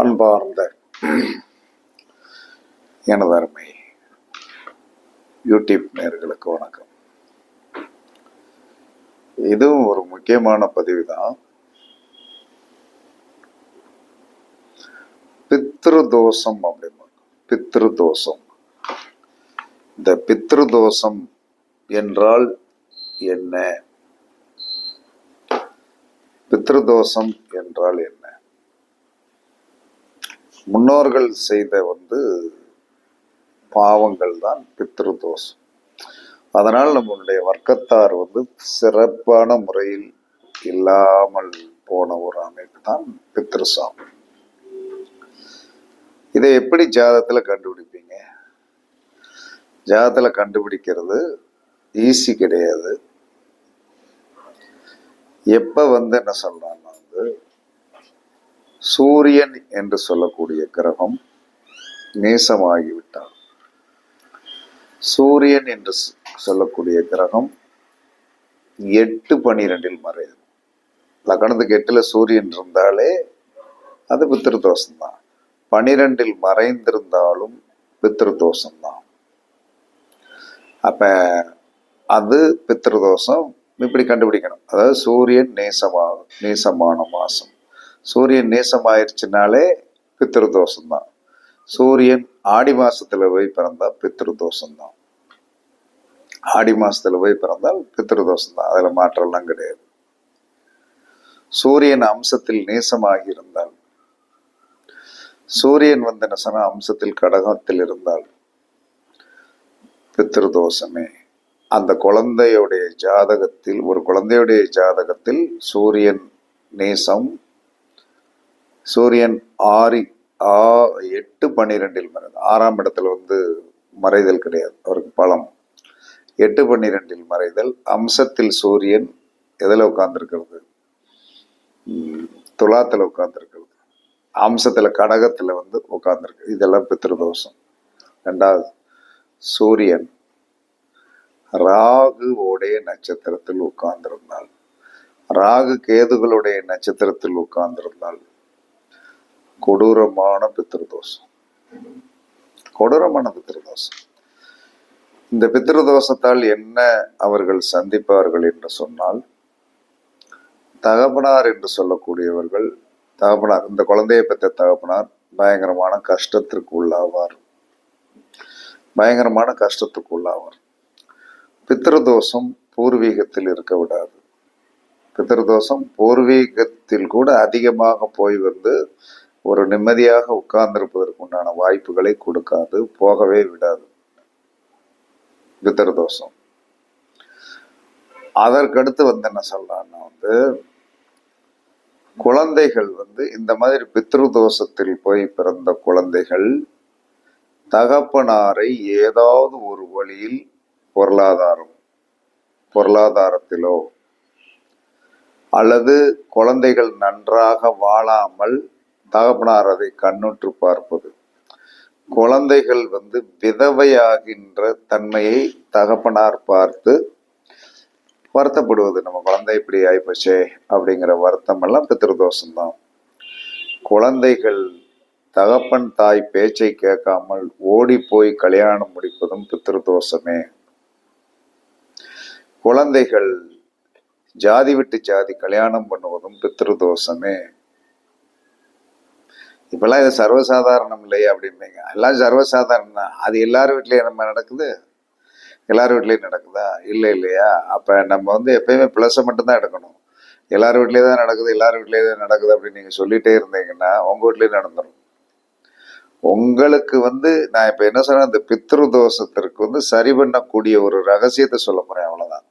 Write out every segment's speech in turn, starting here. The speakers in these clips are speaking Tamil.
அன்பார்ந்த எனது அருமை யூடியூப் நேர்களுக்கு வணக்கம். இதுவும் ஒரு முக்கியமான பதிவு தான் பித்ரு தோஷம் அப்படிம்பாங்க பித்ரு தோஷம் இந்த பித்ரு தோஷம் என்றால் என்ன? பித்ருதோஷம் என்றால் என்ன? முன்னோர்கள் செய்த வந்து பாவங்கள் தான் பித்ருதோஷம். அதனால் நம்மளுடைய வர்க்கத்தார் வந்து சிறப்பான முறையில் இல்லாமல் போன ஒரு அமைப்பு தான் பித்ருசாமி. இதை எப்படி ஜாதத்தில் கண்டுபிடிப்பீங்க? ஜாதத்தில் கண்டுபிடிக்கிறது ஈஸி கிடையாது. எப்போ வந்து என்ன சொல்கிறாங்கன்னா வந்து சூரியன் என்று சொல்லக்கூடிய கிரகம் நேசமாகிவிட்டார் சூரியன் என்று சொ- சொல்லக்கூடிய கிரகம் எட்டு பனிரெண்டில் மறையுது லக்னத்துக்கு எட்டில் சூரியன் இருந்தாலே அது பித்திருதோஷம்தான் பனிரெண்டில் மறைந்திருந்தாலும் பித்திருதோஷம்தான் அப்ப அது பித்திருதோஷம் இப்படி கண்டுபிடிக்கணும். அதாவது சூரியன் நேசமாக நேசமான மாசம். சூரியன் நேசம் ஆயிடுச்சுனாலே பித்திருதோஷம் தான் சூரியன் ஆடி மாசத்துல போய் பிறந்தா பித்திருதோஷம் தான் ஆடி மாசத்துல போய் பிறந்தால் பித்திருதோஷம் தான் அதுல மாற்றம்லாம் கிடையாது. சூரியன் அம்சத்தில் நேசமாகி இருந்தால் சூரியன் வந்து என்ன அம்சத்தில் கடகத்தில் இருந்தால் பித்திருதோஷமே அந்த குழந்தையுடைய ஜாதகத்தில் ஒரு குழந்தையுடைய ஜாதகத்தில் சூரியன் நேசம் சூரியன் ஆறு ஆ எட்டு பன்னிரெண்டில் மறைந்து ஆறாம் இடத்துல வந்து மறைதல் கிடையாது அவருக்கு பலம். எட்டு பன்னிரெண்டில் மறைதல் அம்சத்தில் சூரியன் எதில் உட்கார்ந்துருக்கிறது? துலாத்தில் உட்கார்ந்துருக்கிறது. அம்சத்தில் கடகத்தில் வந்து உட்கார்ந்துருக்கு. இதெல்லாம் பித்ருதோஷம். ரெண்டாவது சூரியன் ராகுவோடைய நட்சத்திரத்தில் உட்கார்ந்திருந்தால் ராகு கேதுகளுடைய நட்சத்திரத்தில் உட்கார்ந்திருந்தால் கொடூரமான பித்திருதோஷம். கொடூரமான பித்திருதோஷம். இந்த பித்திருதோஷத்தால் என்ன அவர்கள் சந்திப்பார்கள் என்று சொன்னால் தகப்பனார் என்று சொல்லக்கூடியவர்கள் தகப்பனார் இந்த குழந்தையை பெற்ற தகப்பனார் பயங்கரமான கஷ்டத்திற்கு உள்ளாவார். பயங்கரமான கஷ்டத்துக்கு உள்ளாவார். பித்திருதோஷம் பூர்வீகத்தில் இருக்க விடாது. பித்திருதோஷம் பூர்வீகத்தில் கூட அதிகமாக போய் வந்து ஒரு நிம்மதியாக உட்கார்ந்திருப்பதற்கு உண்டான வாய்ப்புகளை கொடுக்காது போகவே விடாது. பித்ருதோஷம் அதற்கடுத்து வந்து என்ன சொல்றான்னா வந்து குழந்தைகள் வந்து இந்த மாதிரி பித்ருதோஷத்தில் போய் பிறந்த குழந்தைகள் தகப்பனாரை ஏதாவது ஒரு வழியில் பொருளாதாரம் பொருளாதாரத்திலோ அல்லது குழந்தைகள் நன்றாக வாழாமல் தகப்பனார் அதை கண்ணுற்று பார்ப்பது. குழந்தைகள் வந்து விதவையாகின்ற தன்மையை தகப்பனார் பார்த்து வருத்தப்படுவது. நம்ம குழந்தை இப்படி ஆயிப்போச்சே அப்படிங்கிற வருத்தம் எல்லாம் பித்திருதோஷம்தான் குழந்தைகள் தகப்பன் தாய் பேச்சை கேட்காமல் ஓடி போய் கல்யாணம் முடிப்பதும் பித்திருதோஷமே குழந்தைகள் ஜாதி விட்டு ஜாதி கல்யாணம் பண்ணுவதும் பித்திருதோஷமே இப்பெல்லாம் இது சர்வசாதாரணம் இல்லையா அப்படிம்பீங்க எல்லாம் சர்வசாதாரணம் தான் அது எல்லார் வீட்லேயும் நம்ம நடக்குது? எல்லார் வீட்லேயும் நடக்குதா? இல்லை இல்லையா? அப்போ நம்ம வந்து எப்பயுமே ப்ளஸ்ஸை மட்டும்தான் எடுக்கணும். எல்லார் வீட்லேயும் தான் நடக்குது எல்லார் வீட்லேயும் தான் நடக்குது அப்படின்னு நீங்கள் சொல்லிகிட்டே இருந்தீங்கன்னா உங்கள் வீட்லேயும் நடந்துடும் உங்களுக்கு வந்து நான் இப்போ என்ன சொன்னேன்? அந்த பித்ரு தோஷத்திற்கு வந்து சரி பண்ணக்கூடிய ஒரு ரகசியத்தை சொல்ல போகிறேன் அவ்வளோதான்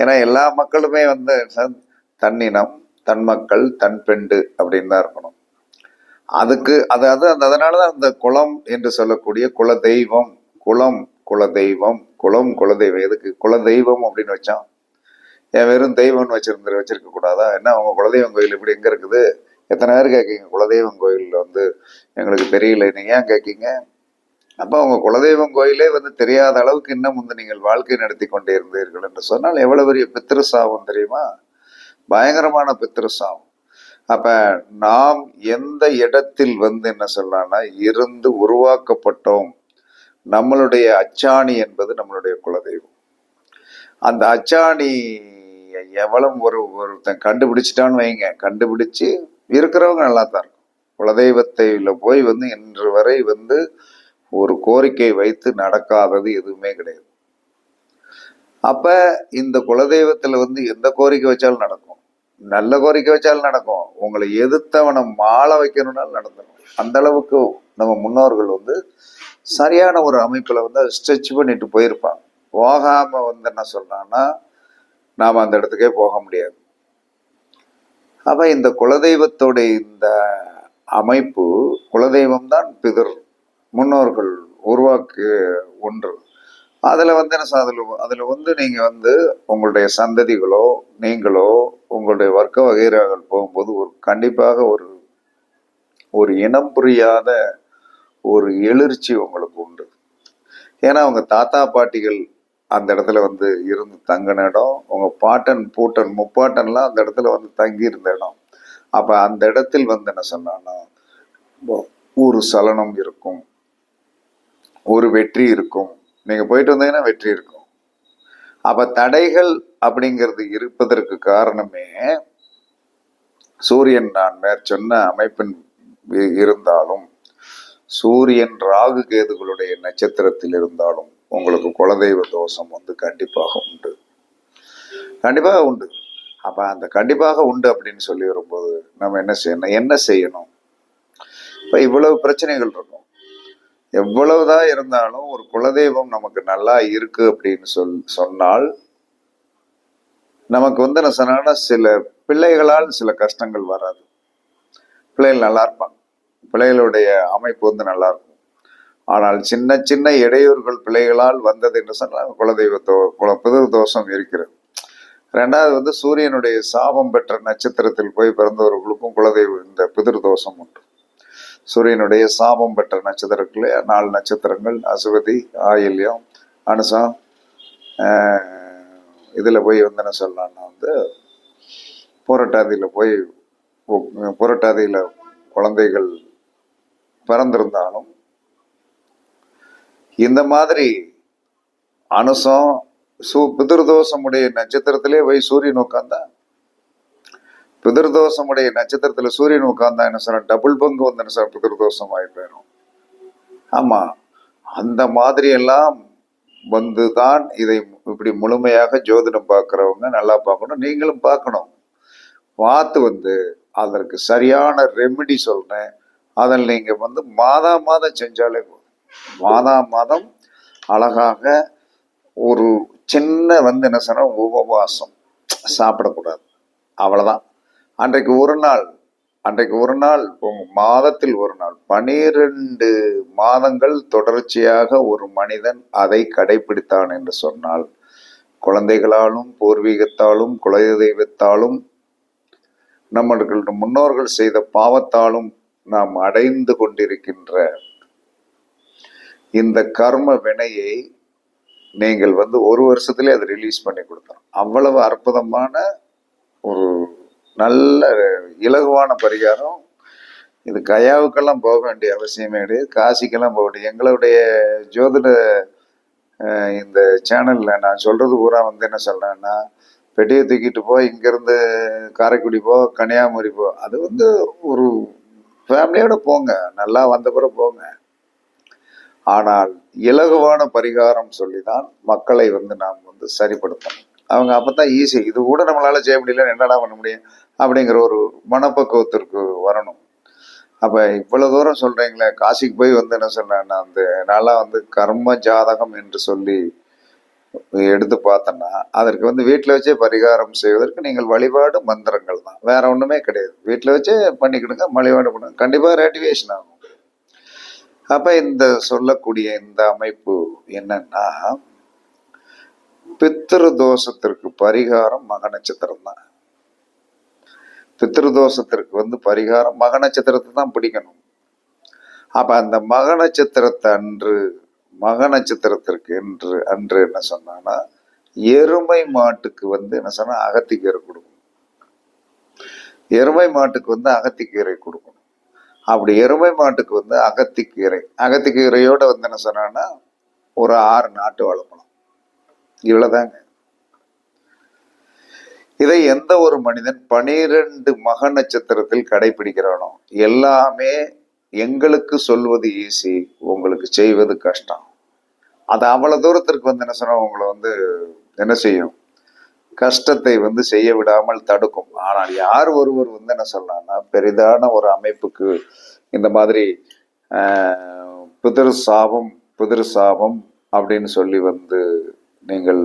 ஏன்னா எல்லா மக்களுமே வந்து தன்னினம் தன் மக்கள் தன் பெண்டு அப்படின்னு தான் இருக்கணும். அதுக்கு அதாவது அந்த அதனாலதான் அந்த குலம் என்று சொல்லக்கூடிய குல தெய்வம் குளம் குல தெய்வம் குலம் குல தெய்வம் எதுக்கு குல தெய்வம் அப்படின்னு வச்சான். ஏன் வெறும் தெய்வம்னு வச்சிருந்து வச்சிருக்க கூடாதா? என்ன அவங்க குலதெய்வம் கோயில் இப்படி எங்கே இருக்குது? எத்தனை பேர் கேட்கீங்க? குலதெய்வம் கோயிலில் வந்து எங்களுக்கு தெரியல. நீங்கள் ஏன் கேட்கீங்க? அப்போ அவங்க குலதெய்வம் கோயிலே வந்து தெரியாத அளவுக்கு இன்னும் வந்து நீங்கள் வாழ்க்கை நடத்தி கொண்டே இருந்தீர்கள் என்று சொன்னால் எவ்வளவு பெரிய பித்திருசாவம் தெரியுமா? பயங்கரமான பித்திருசாவம் அப்ப நாம் எந்த இடத்தில் வந்து என்ன சொல்லலாம்னா இருந்து உருவாக்கப்பட்டோம். நம்மளுடைய அச்சாணி என்பது நம்மளுடைய குலதெய்வம். அந்த அச்சாணி எவ்வளவு ஒரு ஒருத்தன் கண்டுபிடிச்சிட்டான்னு வைங்க. கண்டுபிடிச்சு இருக்கிறவங்க நல்லா தான் இருக்கும். குலதெய்வத்தைல போய் வந்து இன்று வரை வந்து ஒரு கோரிக்கை வைத்து நடக்காதது எதுவுமே கிடையாது. அப்ப இந்த குலதெய்வத்துல வந்து எந்த கோரிக்கை வச்சாலும் நடக்கும். நல்ல கோரிக்கை வச்சாலும் நடக்கும். உங்களை எதிர்த்தவனை மாலை வைக்கணும்னாலும் நடந்துடும் அந்த அளவுக்கு நம்ம முன்னோர்கள் வந்து சரியான ஒரு அமைப்புல வந்து அதை ஸ்ட்ரெச் பண்ணிட்டு போயிருப்பாங்க. போகாம வந்து என்ன சொல்றாங்கன்னா நாம் அந்த இடத்துக்கே போக முடியாது. அப்ப இந்த குலதெய்வத்தோடைய இந்த அமைப்பு குலதெய்வம் தான் பிதர். முன்னோர்கள் உருவாக்கு ஒன்று. அதில் வந்து என்ன அதில் அதில் வந்து நீங்கள் வந்து உங்களுடைய சந்ததிகளோ நீங்களோ உங்களுடைய வர்க்க வகைராகள் போகும்போது ஒரு கண்டிப்பாக ஒரு ஒரு இனம் புரியாத ஒரு எழுச்சி உங்களுக்கு உண்டு. ஏன்னா அவங்க தாத்தா பாட்டிகள் அந்த இடத்துல வந்து இருந்து தங்கின இடம் உங்கள் பாட்டன் பூட்டன் முப்பாட்டன்லாம் அந்த இடத்துல வந்து தங்கி இருந்த இடம். அப்போ அந்த இடத்தில் வந்து என்ன சொன்னான்னா ஒரு சலனம் இருக்கும் ஒரு வெற்றி இருக்கும் நீங்க போயிட்டு வந்தீங்கன்னா வெற்றி இருக்கும். அப்ப தடைகள் அப்படிங்கிறது இருப்பதற்கு காரணமே சூரியன் நான் மேற்சொன்ன அமைப்பின் இருந்தாலும் சூரியன் ராகு கேதுகளுடைய நட்சத்திரத்தில் இருந்தாலும் உங்களுக்கு குலதெய்வ தோஷம் வந்து கண்டிப்பாக உண்டு. கண்டிப்பாக உண்டு. அப்ப அந்த கண்டிப்பாக உண்டு அப்படின்னு சொல்லி வரும்போது நம்ம என்ன செய்யணும்? என்ன செய்யணும்? இப்ப இவ்வளவு பிரச்சனைகள் இருக்கும். எவ்வளவுதான் இருந்தாலும் ஒரு குலதெய்வம் நமக்கு நல்லா இருக்கு அப்படின்னு சொல் சொன்னால் நமக்கு வந்து என்ன சொன்னா சில பிள்ளைகளால் சில கஷ்டங்கள் வராது. பிள்ளைகள் நல்லா இருப்பாங்க. பிள்ளைகளுடைய அமைப்பு வந்து நல்லா இருக்கும். ஆனால் சின்ன சின்ன இடையூறுகள் பிள்ளைகளால் வந்தது என்று சொன்னால் குலதெய்வத்தோ குல பிதிர் தோஷம் இருக்கிறது. ரெண்டாவது வந்து சூரியனுடைய சாபம் பெற்ற நட்சத்திரத்தில் போய் பிறந்தவர்களுக்கும் குலதெய்வம் இந்த பிதிர் தோஷம் உண்டு. சூரியனுடைய சாபம் பெற்ற நட்சத்திரத்தில் நாலு நட்சத்திரங்கள் அசுவதி ஆயில்யம் அனுசம் இதில் போய் வந்து என்ன சொல்லலாம்னா வந்து புரட்டாதியில் போய் புரட்டாதியில் குழந்தைகள் பிறந்திருந்தாலும் இந்த மாதிரி அனுசம் சு பிதிர்தோஷமுடைய நட்சத்திரத்திலே போய் சூரியன் உட்காந்தான் பிதர்தோஷமுடைய நட்சத்திரத்தில் சூரியன் உட்கார்ந்தா என்ன சொன்னால் டபுள் பங்கு வந்து என்ன சார் பிதர்தோஷம் ஆகி போயிடும் ஆமா. அந்த மாதிரி எல்லாம் வந்துதான் இதை இப்படி முழுமையாக ஜோதிடம் பார்க்குறவங்க நல்லா பார்க்கணும். நீங்களும் பார்க்கணும். பார்த்து வந்து அதற்கு சரியான ரெமெடி சொல்றேன். அதில் நீங்க வந்து மாதா மாதம் செஞ்சாலே போதும். மாதா மாதம் அழகாக ஒரு சின்ன வந்து என்ன சொன்னா உபவாசம். சாப்பிடக்கூடாது. அவ்வளோதான் அன்றைக்கு ஒரு நாள் அன்றைக்கு ஒரு நாள் மாதத்தில் ஒரு நாள் பனிரெண்டு மாதங்கள் தொடர்ச்சியாக ஒரு மனிதன் அதை கடைபிடித்தான் என்று சொன்னால் குழந்தைகளாலும் பூர்வீகத்தாலும் குலதெய்வத்தாலும் நம்மளுடைய முன்னோர்கள் செய்த பாவத்தாலும் நாம் அடைந்து கொண்டிருக்கின்ற இந்த கர்ம வினையை நீங்கள் வந்து ஒரு வருஷத்திலே அதை ரிலீஸ் பண்ணி கொடுத்தோம் அவ்வளவு அற்புதமான ஒரு நல்ல இலகுவான பரிகாரம். இது கயாவுக்கெல்லாம் போக வேண்டிய அவசியமே கிடையாது. காசிக்கெல்லாம் போக வேண்டிய எங்களுடைய ஜோதிட இந்த சேனலில் நான் சொல்கிறது பூரா வந்து என்ன சொல்கிறேன்னா பெட்டியை தூக்கிட்டு போ இங்கேருந்து காரைக்குடி போ கன்னியாகுமரி போ. அது வந்து ஒரு ஃபேமிலியோடு போங்க. நல்லா வந்த பிறகு போங்க. ஆனால் இலகுவான பரிகாரம் சொல்லி தான் மக்களை வந்து நாம் வந்து சரிப்படுத்தணும். அவங்க அப்பதான் ஈஸி இது கூட நம்மளால செய்ய முடியல என்னடா பண்ண முடியும்? அப்படிங்கிற ஒரு மனப்பக்குவத்திற்கு வரணும். அப்ப இவ்வளவு தூரம் சொல்றீங்களே காசிக்கு போய் வந்து என்ன சொல்றேன்னா அந்த நாளாக வந்து கர்ம ஜாதகம் என்று சொல்லி எடுத்து பார்த்தோன்னா அதற்கு வந்து வீட்டில் வச்சே பரிகாரம் செய்வதற்கு நீங்கள் வழிபாடு மந்திரங்கள் தான். வேற ஒண்ணுமே கிடையாது. வீட்டில் வச்சே பண்ணிக்கிடுங்க வழிபாடு பண்ணுங்க. கண்டிப்பாக ரேட்டிவேஷன் ஆகும். அப்போ இந்த சொல்லக்கூடிய இந்த அமைப்பு என்னன்னா பித்திரு தோஷத்திற்கு பரிகாரம் மக நட்சத்திரம் தான். பித்திரு தோஷத்திற்கு வந்து பரிகாரம் மக நட்சத்திரத்தை தான் பிடிக்கணும். அப்ப அந்த மக நட்சத்திரத்தை அன்று மக நட்சத்திரத்திற்கு என்று அன்று என்ன சொன்னான்னா எருமை மாட்டுக்கு வந்து என்ன சொன்னா அகத்திக்கீரை கொடுக்கணும். எருமை மாட்டுக்கு வந்து அகத்திக்கீரை கொடுக்கணும். அப்படி எருமை மாட்டுக்கு வந்து அகத்திக்கீரை அகத்திக்கீரையோட வந்து என்ன சொன்னான்னா ஒரு ஆறு நாட்டு வளர்க்கணும் இவ்வளவுதாங்க. இதை எந்த ஒரு மனிதன் பனிரெண்டு மக நட்சத்திரத்தில் கடைபிடிக்கிறானோ எல்லாமே எங்களுக்கு சொல்வது ஈஸி உங்களுக்கு செய்வது கஷ்டம். அது அவ்வளவு தூரத்திற்கு வந்து என்ன சொன்னா உங்களை வந்து என்ன செய்யும்? கஷ்டத்தை வந்து செய்ய விடாமல் தடுக்கும். ஆனால் யார் ஒருவர் வந்து என்ன சொல்லலாம்னா பெரிதான ஒரு அமைப்புக்கு இந்த மாதிரி ஆஹ், பிதிரு சாபம் பிதிரு சாபம் அப்படின்னு சொல்லி வந்து நீங்கள்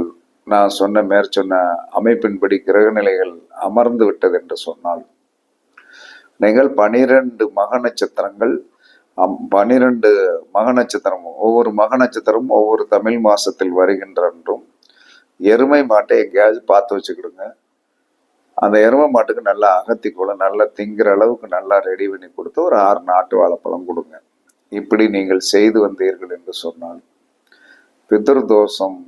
நான் சொன்ன மேற்சொன்ன அமைப்பின்படி கிரகநிலைகள் அமர்ந்து விட்டது என்று சொன்னால் நீங்கள் பனிரெண்டு மக நட்சத்திரங்கள் அம்- பனிரெண்டு மக நட்சத்திரமும் ஒவ்வொரு மக நட்சத்திரமும் ஒவ்வொரு தமிழ் மாசத்தில் வருகின்ற என்றும் எருமை மாட்டை எங்கேயாவது பார்த்து வச்சுக்கிடுங்க. அந்த எருமை மாட்டுக்கு நல்லா அகத்திக்குள்ள நல்லா திங்கிற அளவுக்கு நல்லா ரெடி பண்ணி கொடுத்து ஒரு ஆறு நாட்டு வாழைப்பழம் கொடுங்க. இப்படி நீங்கள் செய்து வந்தீர்கள் என்று சொன்னால் பிதிர்தோஷம்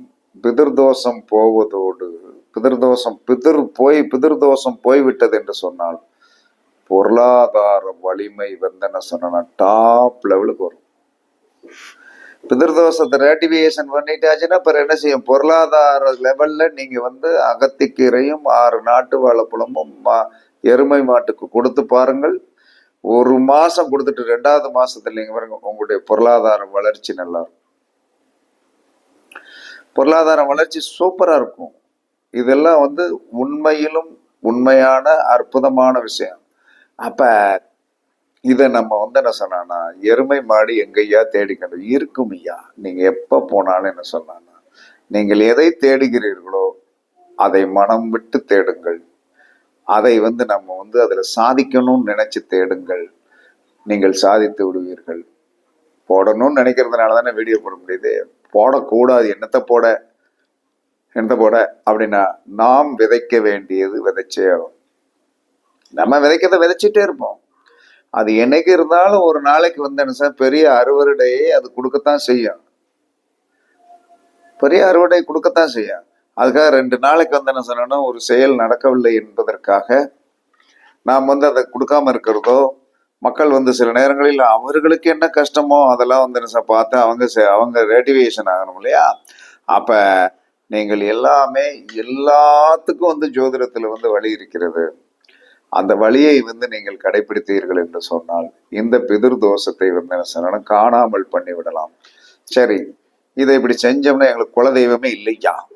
பிதிர்தோஷம் போவதோடு பிதிர்தோஷம் பிதிர் போய் பிதிர்தோஷம் போய்விட்டது என்று சொன்னால் பொருளாதார வலிமை வந்து என்ன சொன்னா டாப் லெவலுக்கு வரும். பிதிர்தோஷத்தை ரேட்டிபிகேஷன் பண்ணிட்டாச்சுன்னா அப்புறம் என்ன செய்யும்? பொருளாதார லெவல்ல நீங்க வந்து அகத்திக்கீரையும் ஆறு நாட்டு வாழைப்பழமும் மா- எருமை மாட்டுக்கு கொடுத்து பாருங்கள். ஒரு மாசம் கொடுத்துட்டு ரெண்டாவது மாசத்துல நீங்க பாருங்க உங்களுடைய பொருளாதார வளர்ச்சி நல்லா இருக்கும். பொருளாதார வளர்ச்சி சூப்பராக இருக்கும். இதெல்லாம் வந்து உண்மையிலும் உண்மையான அற்புதமான விஷயம். அப்போ இதை நம்ம வந்து என்ன சொன்னா எருமை மாடு எங்கையா தேடிக்கணும் இருக்கும் ஐயா. நீங்கள் எப்போ போனாலும் என்ன சொன்னா நீங்கள் எதை தேடுகிறீர்களோ அதை மனம் விட்டு தேடுங்கள். அதை வந்து நம்ம வந்து அதில் சாதிக்கணும்னு நினச்சி தேடுங்கள். நீங்கள் சாதித்து விடுவீர்கள். போடணும்னு நினைக்கிறதுனால தானே வீடியோ போட முடியுது. போடக்கூடாது என்னத்தை போட என்னத்தை போட? அப்படின்னா நாம் விதைக்க வேண்டியது விதைச்சே ஆகும். நம்ம விதைக்கிறத விதைச்சிட்டே இருப்போம். அது என்னைக்கு இருந்தாலும் ஒரு நாளைக்கு வந்து என்ன சார் பெரிய அறுவடையை அது கொடுக்கத்தான் செய்யும். பெரிய அறுவடை கொடுக்கத்தான் செய்யும். அதுக்காக ரெண்டு நாளைக்கு வந்து என்ன சொன்னா ஒரு செயல் நடக்கவில்லை என்பதற்காக நாம் வந்து அதை கொடுக்காம இருக்கிறதோ மக்கள் வந்து சில நேரங்களில் அவர்களுக்கு என்ன கஷ்டமோ அதெல்லாம் வந்து என்ன சார் பார்த்து அவங்க செ- அவங்க ரேட்டிவேஷன் ஆகணும் இல்லையா? அப்போ நீங்கள் எல்லாமே எல்லாத்துக்கும் வந்து ஜோதிடத்தில் வந்து வழி இருக்கிறது. அந்த வழியை வந்து நீங்கள் கடைபிடித்தீர்கள் என்று சொன்னால் இந்த பிதிர் தோஷத்தை வந்து என்ன சொல்லணும் காணாமல் பண்ணிவிடலாம். சரி இதை இப்படி செஞ்சோம்னா எங்களுக்கு குலதெய்வமே இல்லையா?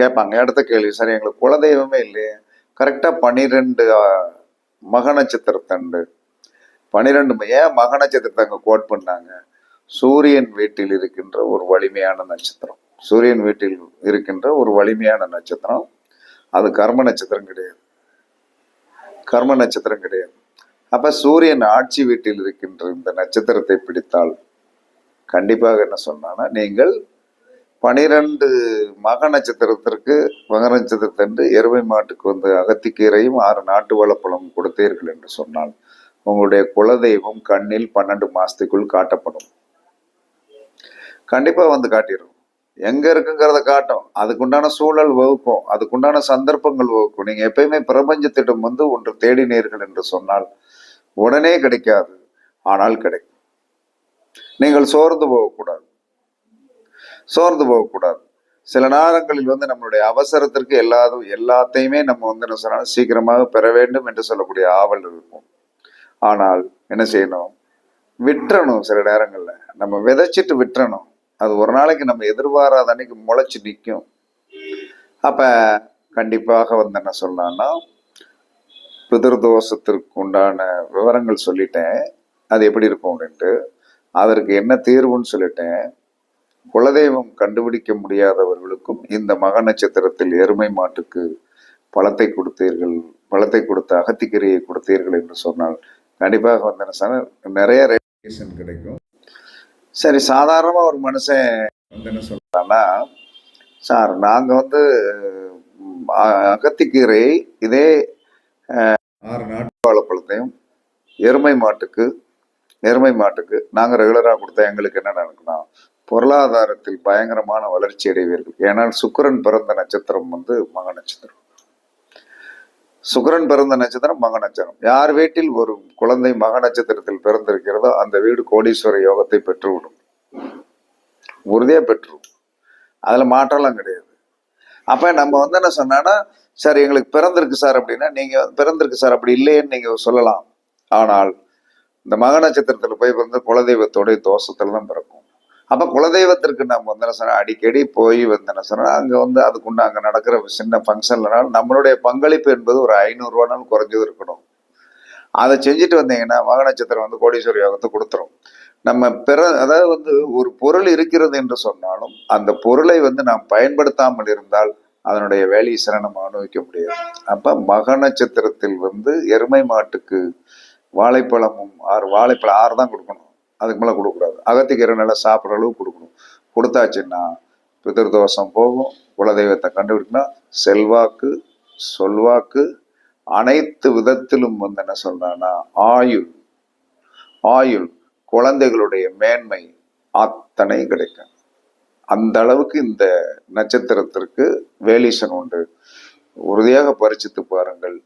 கேட்பாங்க. அடுத்த கேள்வி சரி எங்களுக்கு குலதெய்வமே இல்லையே. கரெக்டாக பன்னிரெண்டு மக நட்சத்திரத்தண்டு. பன்னிரெண்டு ஏன் மக நட்சத்திரத்தை அங்கே கோட் பண்ணாங்க. சூரியன் வீட்டில் இருக்கின்ற ஒரு வலிமையான நட்சத்திரம். சூரியன் வீட்டில் இருக்கின்ற ஒரு வலிமையான நட்சத்திரம். அது கர்ம நட்சத்திரம் கிடையாது. கர்ம நட்சத்திரம் கிடையாது. அப்ப சூரியன் ஆட்சி வீட்டில் இருக்கின்ற இந்த நட்சத்திரத்தை பிடித்தால் கண்டிப்பாக என்ன சொன்னான்னா நீங்கள் பனிரெண்டு மக நட்சத்திரத்திற்கு மக நட்சத்திரத்தன்று எருமை மாட்டுக்கு வந்து அகத்திக்கீரையும் ஆறு நாட்டு வாழைப்பழம் கொடுத்தீர்கள் என்று சொன்னால் உங்களுடைய குலதெய்வம் கண்ணில் பன்னெண்டு மாசத்துக்குள் காட்டப்படும். கண்டிப்பா வந்து காட்டிடும் எங்க இருக்குங்கிறத காட்டும். அதுக்குண்டான சூழல் வகுக்கும். அதுக்குண்டான சந்தர்ப்பங்கள் வகுக்கும். நீங்க எப்பயுமே பிரபஞ்சத்திடம் வந்து ஒன்று தேடினீர்கள் என்று சொன்னால் உடனே கிடைக்காது. ஆனால் கிடைக்கும். நீங்கள் சோர்ந்து போகக்கூடாது. சோர்ந்து போகக்கூடாது. சில நேரங்களில் வந்து நம்மளுடைய அவசரத்திற்கு எல்லாதும் எல்லாத்தையுமே நம்ம வந்து என்ன சொன்னால் சீக்கிரமாக பெற வேண்டும் என்று சொல்லக்கூடிய ஆவல் இருக்கும். ஆனால் என்ன செய்யணும்? விட்டுறணும் சில நேரங்களில். நம்ம விதைச்சிட்டு விட்டுறணும் அது ஒரு நாளைக்கு நம்ம எதிர்பாராத அன்னைக்கு முளைச்சி நிற்கும் அப்போ கண்டிப்பாக வந்து என்ன சொன்னான்னா பிதிர்தோஷத்திற்கு உண்டான விவரங்கள் சொல்லிட்டேன். அது எப்படி இருக்கும் அப்படின்ட்டு. அதற்கு என்ன தீர்வுன்னு சொல்லிட்டேன். குலதெய்வம் கண்டுபிடிக்க முடியாதவர்களுக்கும் இந்த மக நட்சத்திரத்தில் எருமை மாட்டுக்கு பழத்தை கொடுத்தீர்கள் பழத்தை கொடுத்த அகத்திக்கீரையை கொடுத்தீர்கள் என்று சொன்னால் கண்டிப்பாக வந்தன சார். நிறைய ரேடியேஷன் கிடைக்கும். சரி சாதாரணமாக ஒரு மனுஷன் வந்து என்ன சொல்கிறான்னா சார் நாங்கள் வந்து அகத்திக்கீரை இதே ஆறு நாட்டு வாழைப்பழத்தையும் எருமை மாட்டுக்கு எருமை மாட்டுக்கு நாங்கள் ரெகுலராக கொடுத்தா எங்களுக்கு என்ன நடக்கும்னா பொருளாதாரத்தில் பயங்கரமான வளர்ச்சி அடைவீர்கள். ஏன்னால் சுக்கிரன் பிறந்த நட்சத்திரம் வந்து மக நட்சத்திரம். சுக்கிரன் பிறந்த நட்சத்திரம் மக நட்சத்திரம். யார் வீட்டில் ஒரு குழந்தை மக நட்சத்திரத்தில் பிறந்திருக்கிறதோ அந்த வீடு கோடீஸ்வர யோகத்தை பெற்றுவிடும். உறுதியாக பெற்றுவிடும். அதில் மாற்றம்லாம் கிடையாது. அப்போ நம்ம வந்து என்ன சொன்னா சார் எங்களுக்கு பிறந்திருக்கு சார் அப்படின்னா நீங்கள் பிறந்திருக்கு சார் அப்படி இல்லையேன்னு நீங்கள் சொல்லலாம். ஆனால் இந்த மக நட்சத்திரத்தில் போய் வந்து குலதெய்வத்தோடைய தோஷத்தில் தான் பிறக்கும். அப்ப குலதெய்வத்திற்கு நம்ம வந்து என்ன சொன்னா அடிக்கடி போய் வந்து என்ன சொன்னா அங்க வந்து அதுக்குண்டு அங்க நடக்கிற சின்ன ஃபங்க்ஷன்லனாலும் நம்மளுடைய பங்களிப்பு என்பது ஒரு ஐநூறுரூவானாலும் குறைஞ்சது இருக்கணும். அதை செஞ்சுட்டு வந்தீங்கன்னா மக நட்சத்திரம் வந்து கோடீஸ்வர யோகத்தை கொடுத்துரும். நம்ம பிற அதாவது வந்து ஒரு பொருள் இருக்கிறது என்று சொன்னாலும் அந்த பொருளை வந்து நாம் பயன்படுத்தாமல் இருந்தால் அதனுடைய வேலையை சில நம்ம அனுபவிக்க முடியாது. அப்போ மக நட்சத்திரத்தில் வந்து எருமை மாட்டுக்கு வாழைப்பழமும் ஆறு வாழைப்பழம் ஆறு தான் கொடுக்கணும். அதுக்கு மேலே கொடுக்கக்கூடாது. அகத்திக்கீரை நல்லா சாப்பிட்ற அளவு கொடுக்கணும். கொடுத்தாச்சுன்னா பிதிர்தோஷம் போகும். குலதெய்வத்தை கண்டுபிடிக்கணும் செல்வாக்கு சொல்வாக்கு அனைத்து விதத்திலும் வந்து என்ன சொல்றான்னா ஆயுள். ஆயுள் குழந்தைகளுடைய மேன்மை அத்தனை கிடைக்கும். அந்த அளவுக்கு இந்த நட்சத்திரத்திற்கு வேலிசன் உண்டு. உறுதியாக பரிச்சித்து பாருங்கள்.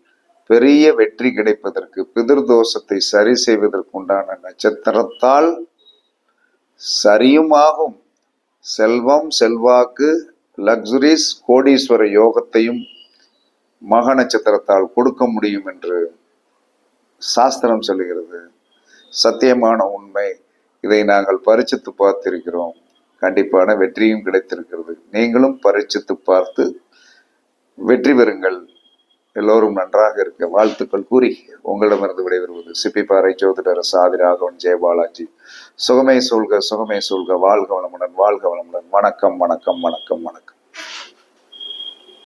பெரிய வெற்றி கிடைப்பதற்கு பிதிர்தோஷத்தை சரி செய்வதற்கு உண்டான நட்சத்திரத்தால் சரியுமாகும். செல்வம் செல்வாக்கு லக்ஸுரிஸ் கோடீஸ்வர யோகத்தையும் மக நட்சத்திரத்தால் கொடுக்க முடியும் என்று சாஸ்திரம் சொல்லுகிறது. சத்தியமான உண்மை. இதை நாங்கள் பரிச்சித்து பார்த்திருக்கிறோம். கண்டிப்பான வெற்றியும் கிடைத்திருக்கிறது. நீங்களும் பரிச்சித்து பார்த்து வெற்றி பெறுங்கள். எல்லோரும் நன்றாக இருக்க வாழ்த்துக்கள் கூறி உங்களிடமிருந்து விடைபெறுவது சிப்பிப்பாறை ஜோதிடர் சாதி ராகவன் ஜெயபாலாஜி சுகமே சொல்க சுகமே சொல்க வாழ்க வளமுடன் வாழ்க வளமுடன். வணக்கம் வணக்கம் வணக்கம் வணக்கம்.